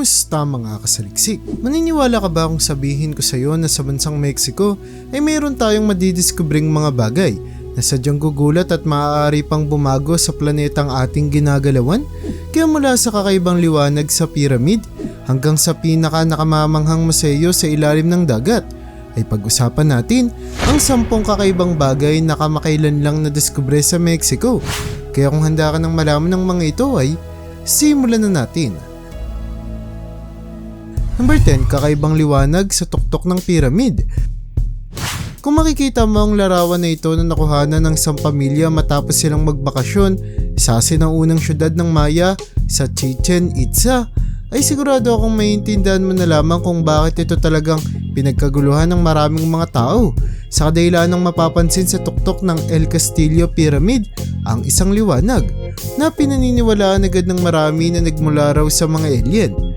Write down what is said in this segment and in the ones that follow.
Kumusta mga kasaliksik? Maniniwala ka ba kung sabihin ko sa iyo na sa bansang Mexico ay mayroon tayong madidiskubring mga bagay na sadyang gugulat at maaari pang bumago sa planetang ating ginagalawan? Kaya mula sa kakaibang liwanag sa pyramid hanggang sa pinaka nakamamanghang museo sa ilalim ng dagat ay pag-usapan natin ang sampung kakaibang bagay na kamakailan lang na-discover sa Mexico. Kaya kung handa ka ng malaman ng mga ito ay simulan na natin. Number 10, kakaibang liwanag sa tuktok ng pyramid. Kung makikita mo ang larawan na ito na nakuhanan ng isang pamilya matapos silang magbakasyon sa unang syudad ng Maya sa Chichen Itza, ay sigurado akong maintindihan mo na lamang kung bakit ito talagang pinagkaguluhan ng maraming mga tao. Sa kadahilan ng mapapansin sa tuktok ng El Castillo Pyramid, ang isang liwanag na pinaniniwalaan agad ng marami na nagmula raw sa mga alien.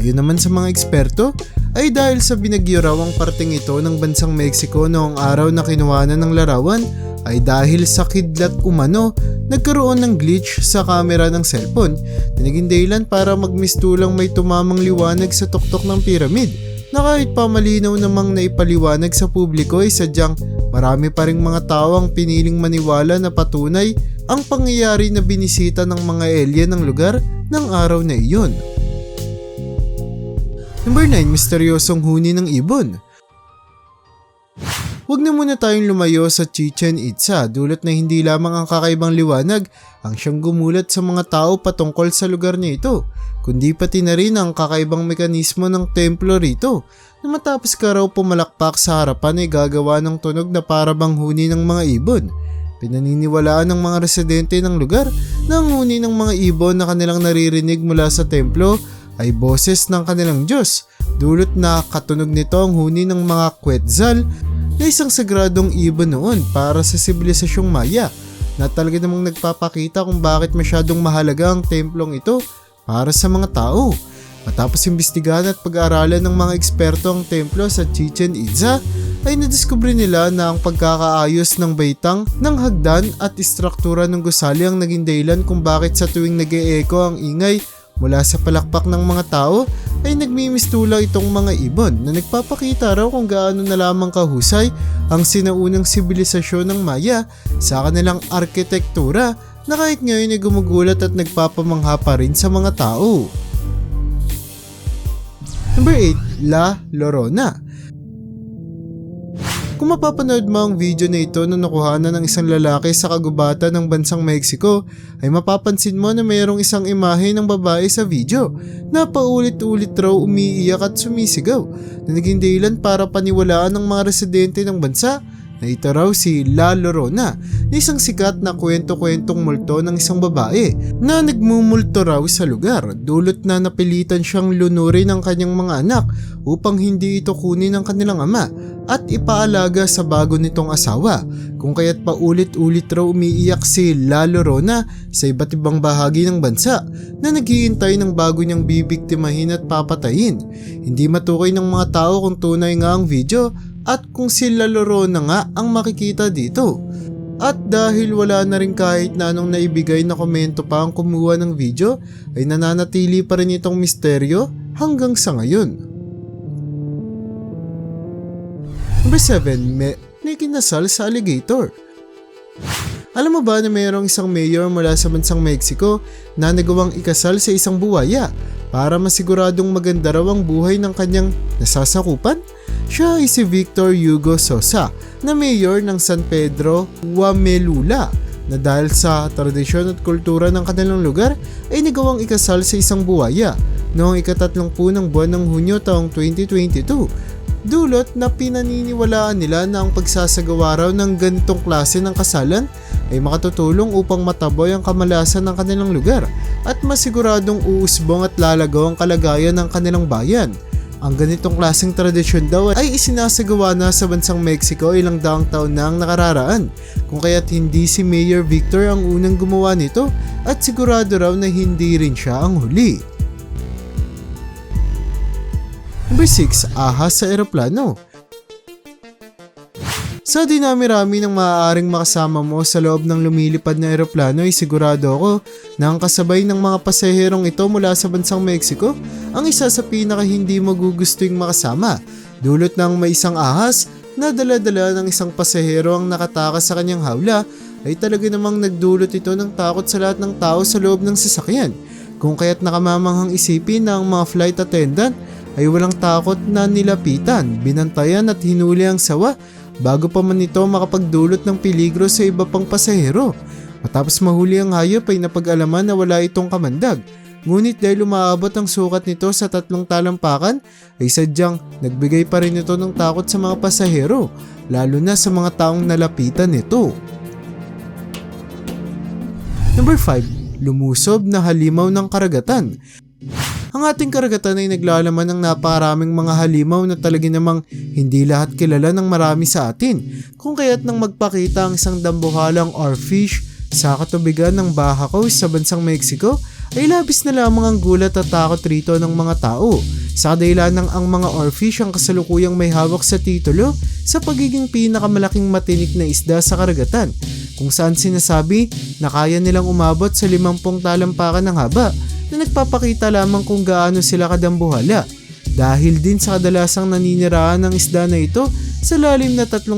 Ayon naman sa mga eksperto, ay dahil sa binagyo raw ang parting ito ng bansang Mexico noong araw na kinuhanan ng larawan ay dahil sa kidlat umano nagkaroon ng glitch sa kamera ng cellphone na naging dahilan para magmistulang may tumamang liwanag sa tuktok ng pyramid na kahit pa malinaw namang naipaliwanag sa publiko ay sadyang marami pa ring mga tao ang piniling maniwala na patunay ang pangyayari na binisita ng mga alien ng lugar ng araw na iyon. Number 9, misteryosong huni ng ibon. Huwag na muna tayong lumayo sa Chichen Itza dulot na hindi lamang ang kakaibang liwanag ang siyang gumulat sa mga tao patungkol sa lugar na ito, kundi pati na rin ang kakaibang mekanismo ng templo rito na matapos ka raw pumalakpak sa harapan ay gagawa ng tunog na para bang huni ng mga ibon. Pinaniniwalaan ng mga residente ng lugar na ang huni ng mga ibon na kanilang naririnig mula sa templo ay boses ng kanilang Diyos. Dulot na katunog nito ang huni ng mga Quetzal na isang sagradong ibon noon para sa sibilisasyong Maya na talaga namang nagpapakita kung bakit masyadong mahalaga ang templong ito para sa mga tao. Matapos imbestigahan at pag-aaralan ng mga eksperto ang templo sa Chichen Itza, ay nadiskubre nila na ang pagkakaayos ng baitang ng hagdan at istruktura ng gusali ang naging dahilan kung bakit sa tuwing nag eeko ang ingay mula sa palakpak ng mga tao ay nagmimistula itong mga ibon na nagpapakita raw kung gaano na lamang kahusay ang sinaunang sibilisasyon ng Maya sa kanilang arkitektura na kahit ngayon ay gumugulat at nagpapamangha pa rin sa mga tao. Number 8, La Llorona. Kung mapapanood mo ang video na ito na nakuhanan ng isang lalaki sa kagubatan ng bansang Mexico, ay mapapansin mo na mayroong isang imahe ng babae sa video. Na paulit-ulit raw umiiyak at sumisigaw na naging dahilan para paniwalaan ng mga residente ng bansa na ito raw si La Llorona na isang sikat na kwento-kwentong multo ng isang babae na nagmumulto raw sa lugar dulot na napilitan siyang lunurin ng kanyang mga anak upang hindi ito kunin ng kanilang ama at ipaalaga sa bago nitong asawa kung kaya't paulit-ulit raw umiiyak si La Llorona sa iba't ibang bahagi ng bansa na naghihintay ng bago niyang bibiktimahin at papatayin. Hindi matukoy ng mga tao kung tunay nga ang video at kung sila laro na nga ang makikita dito. At dahil wala na rin kahit na anong naibigay na komento pa ang kumuha ng video, ay nananatili pa rin itong misteryo hanggang sa ngayon. Number 7, may, may sa alligator. Alam mo ba na mayroong isang mayor mula sa bansang Mexico na nagawang ikasal sa isang buwaya para masiguradong maganda raw ang buhay ng kanyang nasasakupan? Siya ay si Victor Hugo Sosa na mayor ng San Pedro, Huamelula na dahil sa tradisyon at kultura ng kanilang lugar ay nagawang ikasal sa isang buwaya noong ikatatlong po ng buwan ng Hunyo taong 2022. Dulot na pinaniniwalaan nila na ang pagsasagawa raw ng ganitong klase ng kasalan ay makatutulong upang mataboy ang kamalasan ng kanilang lugar at masiguradong uusbong at lalagaw ang kalagayan ng kanilang bayan. Ang ganitong klaseng tradisyon daw ay isinasagawa na sa bansang Mexico ilang daang taon na ang nakararaan, kung kaya't hindi si Mayor Victor ang unang gumawa nito at sigurado raw na hindi rin siya ang huli. Number 6, ahas sa eroplano. Sa dinami-rami ng maaaring makasama mo sa loob ng lumilipad na eroplano ay sigurado ako na ang kasabay ng mga pasaherong ito mula sa bansang Mexico ang isa sa pinaka hindi mo gugustuing makasama. Dulot ng may isang ahas na dala-dala ng isang pasahero ang nakatakas sa kanyang hawla ay talaga namang nagdulot ito ng takot sa lahat ng tao sa loob ng sasakyan. Kung kaya't nakamamanghang isipin na ang mga flight attendant ay walang takot na nilapitan, binantayan at hinuli ang sawa bago pa man ito makapagdulot ng peligro sa iba pang pasahero. Matapos mahuli ang hayop ay napag-alaman na wala itong kamandag. Ngunit dahil umaabot ang sukat nito sa tatlong talampakan, ay sadyang nagbigay pa rin ito ng takot sa mga pasahero, lalo na sa mga taong nalapitan nito. Number 5. Lumusob na halimaw ng karagatan. Ang ating karagatan ay naglalaman ng napakaraming mga halimaw na talaga namang hindi lahat kilala ng marami sa atin. Kung kaya't nang magpakita ang isang dambuhalang or fish sa katubigan ng Baja Coast sa bansang Mexico, ay labis na lamang ang gulat at takot rito ng mga tao. Sa kadahilan ng ang mga orfish ang kasalukuyang may hawak sa titulo sa pagiging pinakamalaking matinik na isda sa karagatan, kung saan sinasabi na kaya nilang umabot sa 50 talampakan ng haba na nagpapakita lamang kung gaano sila kadambuhala. Dahil din sa kadalasang naninirahan ng isda na ito sa lalim na 3,000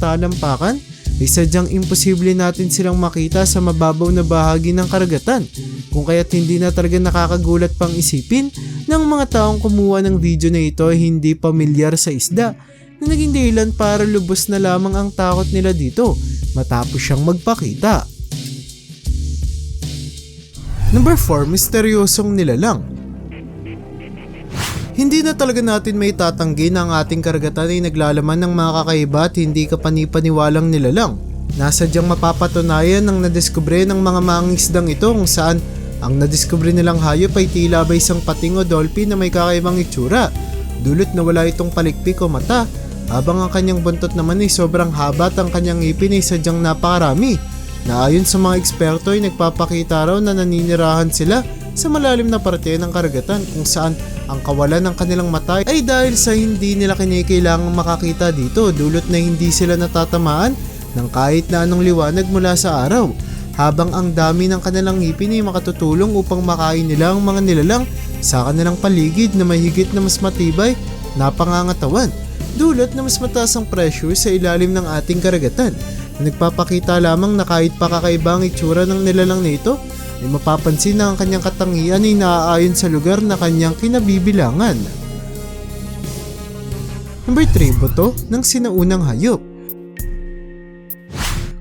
talampakan, ay sadyang imposible natin silang makita sa mababaw na bahagi ng karagatan. Kung kaya't hindi na talaga nakakagulat pang isipin ng mga taong kumuha ng video na ito ay hindi pamilyar sa isda na naging dahilan para lubos na lamang ang takot nila dito matapos siyang magpakita. Number 4, misteryosong nilalang. Hindi na talaga natin may tatanggi na ang ating karagatan ay naglalaman ng mga kakaiba at hindi kapanipaniwalang nilalang. Nasadyang mapapatunayan ng nadiskubre ng mga mangingisdang ito kung saan ang nadiskubre nilang hayop ay tila ba isang pating o dolphin na may kakaibang itsura. Dulot na wala itong palikpik o mata, habang ang kanyang buntot naman ay sobrang haba at ang kanyang ngipin ay sadyang napakarami. Na ayon sa mga eksperto ay nagpapakita raw na naninirahan sila sa malalim na parte ng karagatan kung saan ang kawalan ng kanilang mata ay dahil sa hindi nila kinikailangang makakita dito dulot na hindi sila natatamaan ng kahit na anong liwanag mula sa araw habang ang dami ng kanilang ngipin ay makatutulong upang makain nila ang mga nilalang sa kanilang paligid na mahigit na mas matibay na pangangatawan dulot na mas mataas ang pressure sa ilalim ng ating karagatan nagpapakita lamang na kahit pa kakaibang itsura ng nilalang na ito ay mapapansin na ang kanyang katangian ay naaayon sa lugar na kanyang kinabibilangan. Number 3, buto ng sinaunang hayop.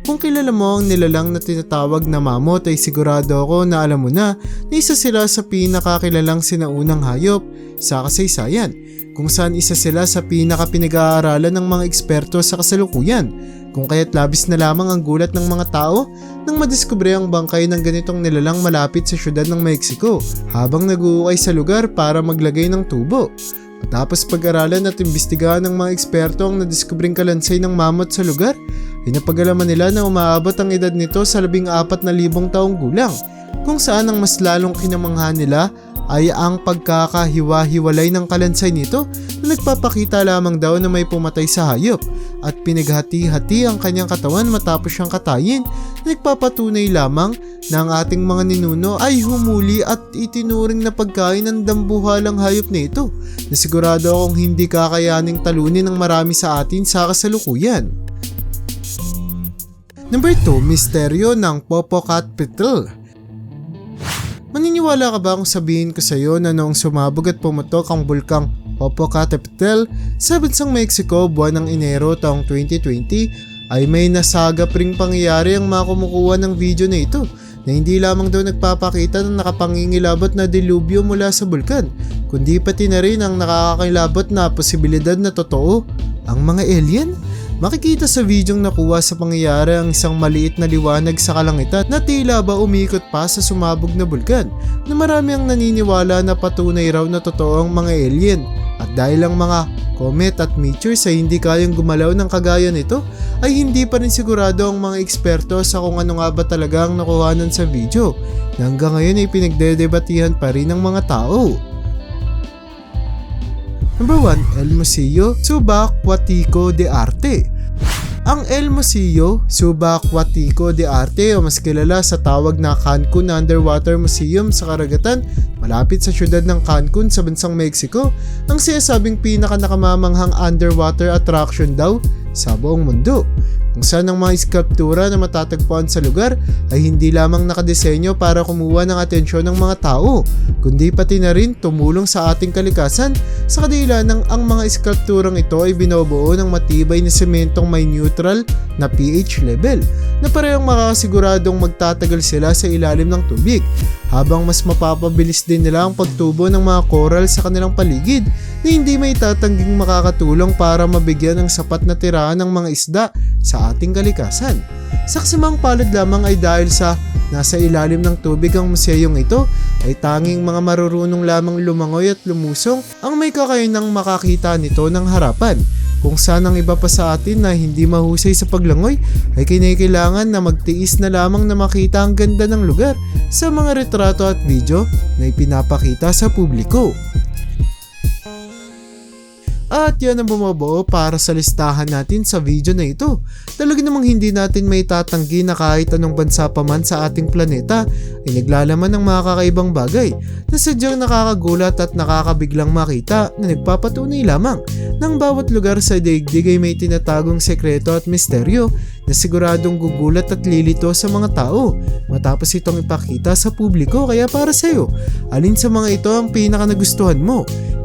Kung kilala mo ang nilalang na tinatawag na mamot ay sigurado ako na alam mo na na isa sila sa pinakakilalang sinaunang hayop sa kasaysayan kung saan isa sila sa pinaka-pinag-aaralan ng mga eksperto sa kasalukuyan kung kaya't labis na lamang ang gulat ng mga tao nang madiskubre ang bangkay ng ganitong nilalang malapit sa syudad ng Mexico habang nag-uukay sa lugar para maglagay ng tubo. Matapos pag-aralan at imbestigahan ng mga eksperto ang nadiskubring kalansay ng mamot sa lugar, ay napagalaman nila na umaabot ang edad nito sa labing apat na libong taong gulang, kung saan ang mas lalong kinamanghan nila ay ang pagkakahiwa-hiwalay ng kalansay nito na nagpapakita lamang daw na may pumatay sa hayop at pinaghati-hati ang kanyang katawan matapos siyang katayin na nagpapatunay lamang na ang ating mga ninuno ay humuli at itinuring na pagkain ng dambuhalang hayop na ito na sigurado akong hindi kakayaning talunin ng marami sa atin sa kasalukuyan. Number 2, misteryo ng Popocatépetl. Maniniwala ka ba kung sabihin ko sa iyo na noong sumabog at pumutok ang bulkang Popocatépetl sa bansang Mexico buwan ng Enero taong 2020 ay may nasagap ring pangyayari ang mga kumukuha ng video na ito na hindi lamang daw nagpapakita ng nakapangingilabot na dilubyo mula sa bulkan kundi pati na rin ang nakakakilabot na posibilidad na totoo ang mga alien? Makikita sa videong nakuha sa pangyayari ang isang maliit na liwanag sa kalangitan na tila ba umikot pa sa sumabog na bulkan na marami ang naniniwala na patunay raw na totoo ang mga alien at dahil ang mga comet at meteors ay hindi kayang gumalaw ng kagaya nito ay hindi pa rin sigurado ang mga eksperto sa kung ano nga ba talaga ang nakuhanan sa video na hanggang ngayon ay pinagdedebatihan pa rin ng mga tao. Number 1, El Museo Subacuatico de Arte. Ang El Museo Subaquatico de Arte o mas kilala sa tawag na Cancun Underwater Museum sa karagatan malapit sa syudad ng Cancun sa bansang Mexico ang sinasabing pinaka nakamamanghang underwater attraction daw sa buong mundo. Kung saan ang mga skulptura na matatagpuan sa lugar ay hindi lamang nakadesenyo para kumuha ng atensyon ng mga tao, kundi pati na rin tumulong sa ating kalikasan sa kadila ng ang mga skulpturang ito ay binobuo ng matibay na sementong may neutral na pH level na parehong makakasiguradong magtatagal sila sa ilalim ng tubig habang mas mapapabilis din nila ang pagtubo ng mga coral sa kanilang paligid na hindi may tatangging makakatulong para mabigyan ng sapat na tirahan ng mga isda sa ating kalikasan. Saksimang palad lamang ay dahil sa nasa ilalim ng tubig ang museyong ito ay tanging mga marurunong lamang lumangoy at lumusong ang may kakayanang makakita nito ng harapan. Kung saan ang iba pa sa atin na hindi mahusay sa paglangoy ay kinakailangan na magtiis na lamang na makita ang ganda ng lugar sa mga retrato at video na ipinapakita sa publiko. At yan ang bumabuo para sa listahan natin sa video na ito. Talaga namang hindi natin may tatanggi na kahit anong bansa pa man sa ating planeta ay naglalaman ng mga kakaibang bagay na sadyang nakakagulat at nakakabiglang makita na nagpapatunay lamang ng bawat lugar sa daigdig ay may tinatagong sekreto at misteryo na siguradong gugulat at lilito sa mga tao matapos itong ipakita sa publiko kaya para sa'yo, alin sa mga ito ang pinaka nagustuhan mo?